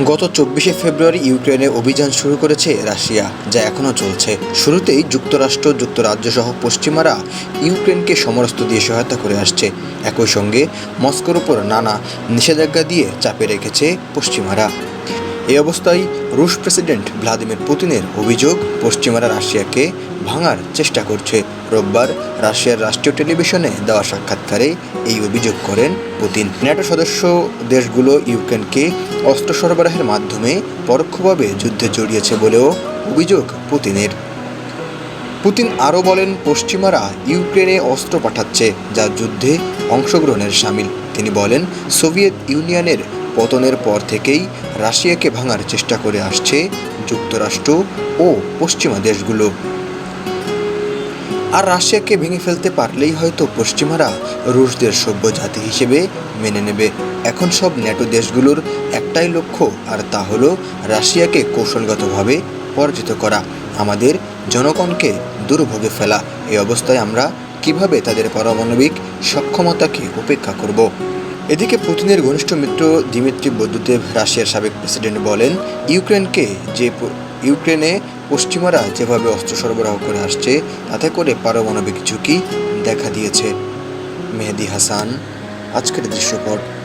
গত চব্বিশে ফেব্রুয়ারি ইউক্রেনে অভিযান শুরু করেছে রাশিয়া, যা এখনও চলছে। শুরুতেই যুক্তরাষ্ট্র যুক্তরাজ্য সহ পশ্চিমারা ইউক্রেনকে সমরস্ত দিয়ে সহায়তা করে আসছে। একই সঙ্গে মস্কোর ওপর নানা নিষেধাজ্ঞা দিয়ে চাপে রেখেছে পশ্চিমারা। এই অবস্থায় রুশ প্রেসিডেন্ট ভ্লাদিমির পুতিনের অভিযোগ পশ্চিমারা রাশিয়াকে ভাঙার চেষ্টা করছে। রোববার রাশিয়ার রাষ্ট্রীয় টেলিভিশনে দেওয়া সাক্ষাৎকারে এই অভিযোগ করেন পুতিন। ন্যাটো সদস্য দেশগুলো ইউক্রেনকে অস্ত্র সরবরাহের মাধ্যমে পরোক্ষভাবে যুদ্ধে জড়িয়েছে বলেও অভিযোগ পুতিনের। পুতিন আরও বলেন, পশ্চিমারা ইউক্রেনে অস্ত্র পাঠাচ্ছে, যা যুদ্ধে অংশগ্রহণের সামিল। তিনি বলেন, সোভিয়েত ইউনিয়নের পতনের পর থেকেই রাশিয়াকে ভাঙার চেষ্টা করে আসছে যুক্তরাষ্ট্র ও পশ্চিমা দেশগুলো। আর রাশিয়াকে ভেঙে ফেলতে পারলেই হয়তো পশ্চিমারা রুশদের সভ্য জাতি হিসেবে মেনে নেবে। এখন সব ন্যাটো দেশগুলোর একটাই লক্ষ্য, আর তা হলো রাশিয়াকে কৌশলগতভাবে পরাজিত করা, আমাদের জনগণকে দুর্ভোগে ফেলা। এই অবস্থায় আমরা কীভাবে তাদের পারমাণবিক সক্ষমতাকে উপেক্ষা করব? এদিকে পুতিনের ঘনিষ্ঠ মিত্র দিমিত্রি বৈদ্যুদেব রাশিয়ার সাবেক প্রেসিডেন্ট বলেন, ইউক্রেনকে যে ইউক্রেনে পশ্চিমারা যেভাবে অস্ত্র সরবরাহ করে আসছে, তাতে করে পারমাণবিক ঝুঁকি দেখা দিয়েছে। মেহেদি হাসান, আজকের দৃশ্যপট।